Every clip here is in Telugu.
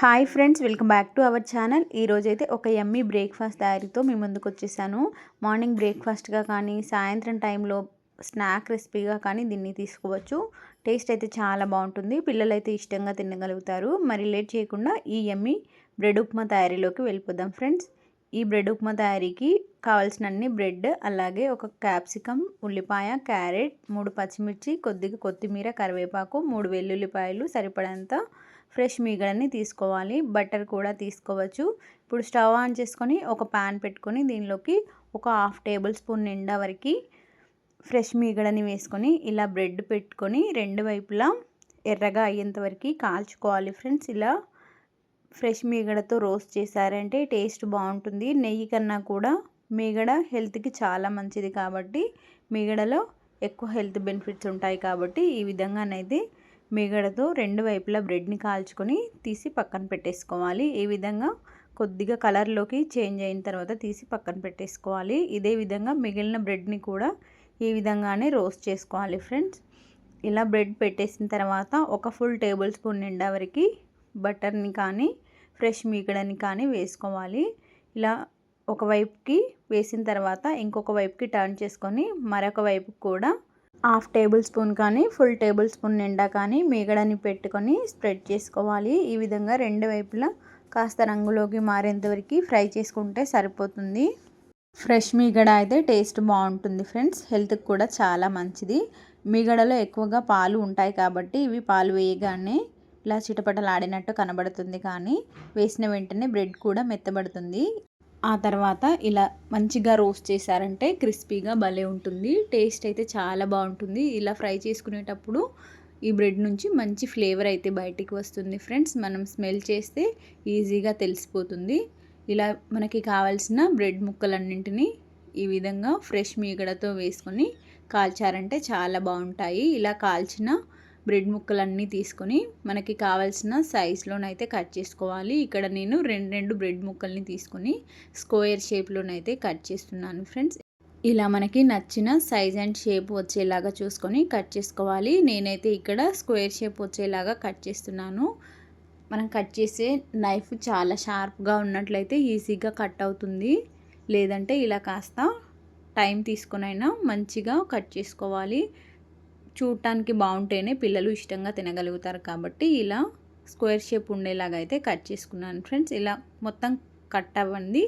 Hi friends welcome back to our channel. ఈరోజైతే ఒక ఎమ్మీ బ్రేక్ఫాస్ట్ తయారీతో మీ ముందుకు వచ్చేసాను మార్నింగ్ బ్రేక్ఫాస్ట్గా కానీ సాయంత్రం టైంలో స్నాక్ రెసిపీగా కానీ దీన్ని తీసుకోవచ్చు. టేస్ట్ అయితే చాలా బాగుంటుంది. పిల్లలు అయితే ఇష్టంగా తినగలుగుతారు. మరి లేట్ చేయకుండా ఈ ఎమ్మీ బ్రెడ్ ఉప్మా తయారీలోకి వెళ్ళిపోదాం ఫ్రెండ్స్. ఈ బ్రెడ్ ఉప్మా తయారీకి కావాల్సినన్ని బ్రెడ్ అలాగే ఒక క్యాప్సికమ్ ఉల్లిపాయ క్యారెట్ మూడు పచ్చిమిర్చి కొద్దిగా కొత్తిమీర కరివేపాకు మూడు వెల్లుల్లిపాయలు సరిపడంత ఫ్రెష్ మీగడని తీసుకోవాలి బటర్ కూడా తీసుకోవచ్చు. ఇప్పుడు స్టవ్ ఆన్ చేసుకొని ఒక ప్యాన్ పెట్టుకొని దీనిలోకి ఒక హాఫ్ టేబుల్ స్పూన్ నిండా వరకు ఫ్రెష్ మీగడని వేసుకొని ఇలా బ్రెడ్ పెట్టుకొని రెండు వైపులా ఎర్రగా అయ్యేంత వరకు కాల్చుకోవాలి ఫ్రెండ్స్. ఇలా ఫ్రెష్ మీగడతో రోస్ట్ చేశారంటే టేస్ట్ బాగుంటుంది. నెయ్యి కన్నా కూడా మీగడ హెల్త్కి చాలా మంచిది కాబట్టి మీగడలో ఎక్కువ హెల్త్ బెనిఫిట్స్ ఉంటాయి కాబట్టి ఈ విధంగానైతే మీగడతో రెండు వైపులా బ్రెడ్ని కాల్చుకొని తీసి పక్కన పెట్టేసుకోవాలి. ఈ విధంగా కొద్దిగా కలర్లోకి చేంజ్ అయిన తర్వాత తీసి పక్కన పెట్టేసుకోవాలి. ఇదే విధంగా మిగిలిన బ్రెడ్ని కూడా ఈ విధంగానే రోస్ట్ చేసుకోవాలి ఫ్రెండ్స్. ఇలా బ్రెడ్ పెట్టేసిన తర్వాత ఒక ఫుల్ టేబుల్ స్పూన్ నిండా వరకు బటర్ని కానీ ఫ్రెష్ మీగడని కానీ వేసుకోవాలి. ఇలా ఒక వైపుకి వేసిన తర్వాత ఇంకొక వైపుకి టర్న్ చేసుకొని మరొక వైపు కూడా హాఫ్ టేబుల్ స్పూన్ కానీ ఫుల్ టేబుల్ స్పూన్ నిండా కానీ మీగడని పెట్టుకొని స్ప్రెడ్ చేసుకోవాలి. ఈ విధంగా రెండు వైపులా కాస్త రంగులోకి మారేంతవరకు ఫ్రై చేసుకుంటే సరిపోతుంది. ఫ్రెష్ మీగడ అయితే టేస్ట్ బాగుంటుంది ఫ్రెండ్స్. హెల్త్కి కూడా చాలా మంచిది. మీగడలో ఎక్కువగా పాలు ఉంటాయి కాబట్టి ఇవి పాలు వేయగానే ఇలా చిటపటలాడినట్టు కనబడుతుంది కానీ వేసిన వెంటనే బ్రెడ్ కూడా మెత్తబడుతుంది. ఆ తర్వాత ఇలా మంచిగా రోస్ట్ చేశారంటే క్రిస్పీగా భలే ఉంటుంది. టేస్ట్ అయితే చాలా బాగుంటుంది. ఇలా ఫ్రై చేసుకునేటప్పుడు ఈ బ్రెడ్ నుంచి మంచి ఫ్లేవర్ అయితే బయటికి వస్తుంది ఫ్రెండ్స్. మనం స్మెల్ చేస్తే ఈజీగా తెలిసిపోతుంది. ఇలా మనకి కావాల్సిన బ్రెడ్ ముక్కలన్నింటినీ ఈ విధంగా ఫ్రెష్ మీగడతో వేసుకొని కాల్చారంటే చాలా బాగుంటాయి. ఇలా కాల్చిన బ్రెడ్ ముక్కలన్నీ తీసుకొని మనకి కావాల్సిన సైజులోనైతే కట్ చేసుకోవాలి. ఇక్కడ నేను రెండు రెండు బ్రెడ్ ముక్కల్ని తీసుకొని స్క్వేర్ షేప్లోనైతే కట్ చేస్తున్నాను ఫ్రెండ్స్. ఇలా మనకి నచ్చిన సైజ్ అండ్ షేప్ వచ్చేలాగా చూసుకొని కట్ చేసుకోవాలి. నేనైతే ఇక్కడ స్క్వేర్ షేప్ వచ్చేలాగా కట్ చేస్తున్నాను. మనం కట్ చేసే నైఫ్ చాలా షార్ప్గా ఉన్నట్లయితే ఈజీగా కట్ అవుతుంది. లేదంటే ఇలా కాస్త టైం తీసుకునైనా మంచిగా కట్ చేసుకోవాలి. చూడటానికి బాగుంటేనే పిల్లలు ఇష్టంగా తినగలుగుతారు కాబట్టి ఇలా స్క్వేర్ షేప్ ఉండేలాగా అయితే కట్ చేసుకున్నాను ఫ్రెండ్స్. ఇలా మొత్తం కట్ అవ్వండి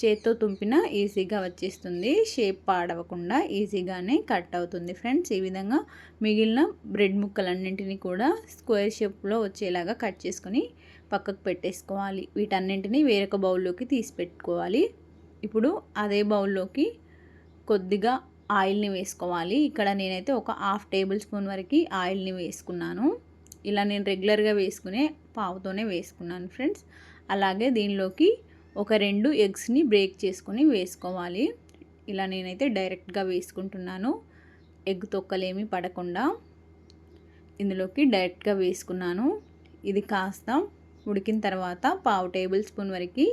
చేత్తో తుంపిన ఈజీగా వచ్చేస్తుంది. షేప్ పాడవకుండా ఈజీగానే కట్ అవుతుంది ఫ్రెండ్స్. ఈ విధంగా మిగిలిన బ్రెడ్ ముక్కలన్నింటినీ కూడా స్క్వేర్ షేప్లో వచ్చేలాగా కట్ చేసుకొని పక్కకు పెట్టేసుకోవాలి. వీటన్నింటినీ వేరొక బౌల్లోకి తీసి పెట్టుకోవాలి. ఇప్పుడు అదే బౌల్లోకి కొద్దిగా ఆయిల్ని వేసుకోవాలి. ఇక్కడ నేనైతే ఒక హాఫ్ టేబుల్ స్పూన్ వరకు ఆయిల్ని వేసుకున్నాను. ఇలా నేను రెగ్యులర్గా వేసుకునే పావుతోనే వేసుకున్నాను ఫ్రెండ్స్. అలాగే దీనిలోకి ఒక రెండు ఎగ్స్ని బ్రేక్ చేసుకొని వేసుకోవాలి. ఇలా నేనైతే డైరెక్ట్గా వేసుకుంటున్నాను. ఎగ్ తొక్కలేమి పడకుండా ఇందులోకి డైరెక్ట్గా వేసుకున్నాను. ఇది కాస్త ఉడికిన తర్వాత పావు టేబుల్ స్పూన్ వరకు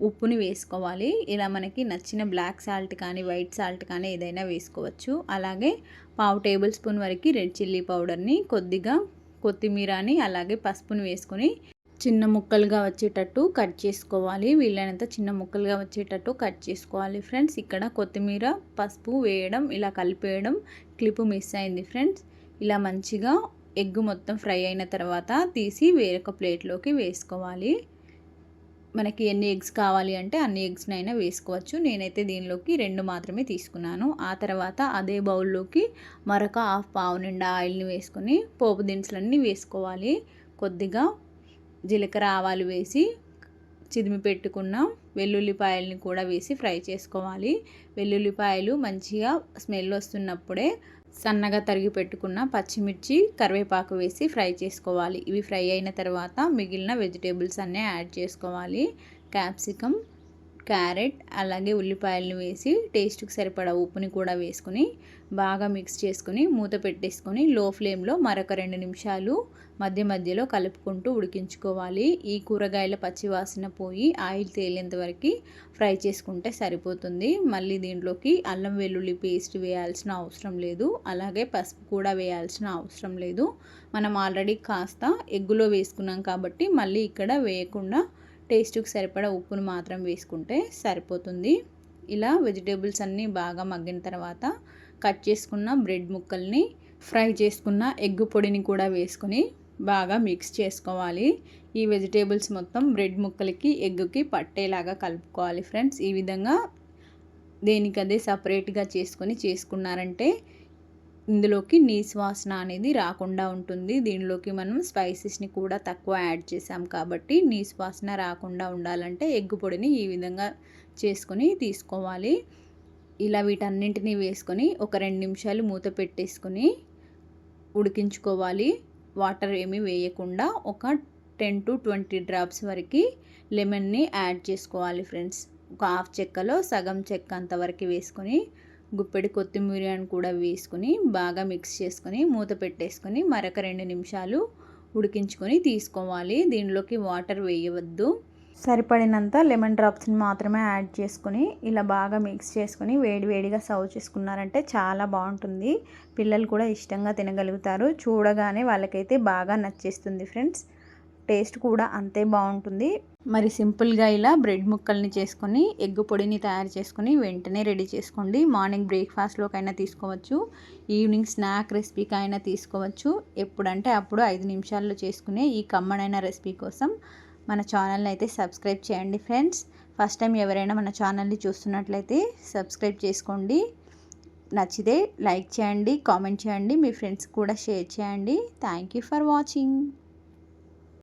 ఉప్పుని వేసుకోవాలి. ఇలా మనకి నచ్చిన బ్లాక్ సాల్ట్ కానీ వైట్ సాల్ట్ కానీ ఏదైనా వేసుకోవచ్చు. అలాగే పావు టేబుల్ స్పూన్ వరకు రెడ్ చిల్లీ పౌడర్ని కొద్దిగా కొత్తిమీరని అలాగే పసుపుని వేసుకొని చిన్న ముక్కలుగా వచ్చేటట్టు కట్ చేసుకోవాలి. వీలైనంత చిన్న ముక్కలుగా వచ్చేటట్టు కట్ చేసుకోవాలి ఫ్రెండ్స్. ఇక్కడ కొత్తిమీర పసుపు వేయడం ఇలా కలిపేయడం క్లిప్ మిస్ అయింది ఫ్రెండ్స్. ఇలా మంచిగా ఎగ్ మొత్తం ఫ్రై అయిన తర్వాత తీసి వేరొక ప్లేట్లోకి వేసుకోవాలి. మనకి ఎన్ని ఎగ్స్ కావాలి అంటే అన్ని ఎగ్స్నైనా వేసుకోవచ్చు. నేనైతే దీనిలోకి రెండు మాత్రమే తీసుకున్నాను. ఆ తర్వాత అదే బౌల్లోకి మరొక హాఫ్ పావు నిండా ఆయిల్ని వేసుకొని పోపు దినుసులన్నీ వేసుకోవాలి. కొద్దిగా జీలకర్ర ఆవాలు వేసి చిదిమి పెట్టుకున్న వెల్లుల్లిపాయలని కూడా వేసి ఫ్రై చేసుకోవాలి. వెల్లుల్లిపాయలు మంచిగా స్మెల్ వస్తున్నప్పుడే సన్నగా తరిగి పెట్టుకున్న పచ్చిమిర్చి కరివేపాకు వేసి ఫ్రై చేసుకోవాలి. ఇవి ఫ్రై అయిన తర్వాత మిగిలిన వెజిటేబుల్స్ అన్నీ యాడ్ చేసుకోవాలి. క్యాప్సికమ్ క్యారెట్ అలాగే ఉల్లిపాయలను వేసి టేస్ట్కి సరిపడా ఉప్పుని కూడా వేసుకుని బాగా మిక్స్ చేసుకుని మూత పెట్టేసుకొని లో ఫ్లేమ్లో మరొక రెండు నిమిషాలు మధ్య మధ్యలో కలుపుకుంటూ ఉడికించుకోవాలి. ఈ కూరగాయల పచ్చివాసన పోయి ఆయిల్ తేలేంత వరకు ఫ్రై చేసుకుంటే సరిపోతుంది. మళ్ళీ దీంట్లోకి అల్లం వెల్లుల్లి పేస్ట్ వేయాల్సిన అవసరం లేదు. అలాగే పసుపు కూడా వేయాల్సిన అవసరం లేదు. మనం ఆల్రెడీ కాస్త ఎగ్గులో వేసుకున్నాం కాబట్టి మళ్ళీ ఇక్కడ వేయకుండా టేస్ట్కి సరిపడా ఉప్పును మాత్రం వేసుకుంటే సరిపోతుంది. ఇలా వెజిటేబుల్స్ అన్నీ బాగా మగ్గిన తర్వాత కట్ చేసుకున్న బ్రెడ్ ముక్కల్ని ఫ్రై చేసుకున్న ఎగ్ పొడిని కూడా వేసుకొని బాగా మిక్స్ చేసుకోవాలి. ఈ వెజిటేబుల్స్ మొత్తం బ్రెడ్ ముక్కలకి ఎగ్కి పట్టేలాగా కలుపుకోవాలి ఫ్రెండ్స్. ఈ విధంగా దేనికదే సపరేట్గా చేసుకొని చేసుకున్నారంటే ఇందులోకి నీస్ వాసన అనేది రాకుండా ఉంటుంది. దీనిలోకి మనం స్పైసెస్ని కూడా తక్కువ యాడ్ చేసాం కాబట్టి నీస్ వాసన రాకుండా ఉండాలంటే ఎగ్ పొడిని ఈ విధంగా చేసుకొని తీసుకోవాలి. ఇలా వీటన్నింటినీ వేసుకొని ఒక రెండు నిమిషాలు మూత పెట్టేసుకొని ఉడికించుకోవాలి. వాటర్ ఏమీ వేయకుండా ఒక టెన్ టు ట్వంటీ డ్రాప్స్ వరకు లెమన్ని యాడ్ చేసుకోవాలి ఫ్రెండ్స్. ఒక హాఫ్ చెక్కలో సగం చెక్క అంతవరకు వేసుకొని గుప్పెడి కొత్తిమీరని కూడా వేసుకొని బాగా మిక్స్ చేసుకొని మూత పెట్టేసుకొని మరొక రెండు నిమిషాలు ఉడికించుకొని తీసుకోవాలి. దీనిలోకి వాటర్ వేయవద్దు. సరిపడినంత లెమన్ డ్రాప్స్ని మాత్రమే యాడ్ చేసుకొని ఇలా బాగా మిక్స్ చేసుకుని వేడివేడిగా సర్వ్ చేసుకున్నారంటే చాలా బాగుంటుంది. పిల్లలు కూడా ఇష్టంగా తినగలుగుతారు. చూడగానే వాళ్ళకైతే బాగా నచ్చేస్తుంది ఫ్రెండ్స్. టేస్ట్ కూడా అంతే బాగుంటుంది. మరి సింపుల్గా ఇలా బ్రెడ్ ముక్కల్ని చేసుకొని ఎగ్గు పొడిని తయారు చేసుకొని వెంటనే రెడీ చేసుకోండి. మార్నింగ్ బ్రేక్ఫాస్ట్లోకైనా తీసుకోవచ్చు. ఈవినింగ్ స్నాక్ రెసిపీకి అయినా తీసుకోవచ్చు. ఎప్పుడంటే అప్పుడు ఐదు నిమిషాల్లో చేసుకునే ఈ కమ్మడైన రెసిపీ కోసం మన ఛానల్ని అయితే సబ్స్క్రైబ్ చేయండి ఫ్రెండ్స్. ఫస్ట్ టైం ఎవరైనా మన ఛానల్ని చూస్తున్నట్లయితే సబ్స్క్రైబ్ చేసుకోండి. నచ్చితే లైక్ చేయండి కామెంట్ చేయండి మీ ఫ్రెండ్స్ కూడా షేర్ చేయండి. Thank you for watching.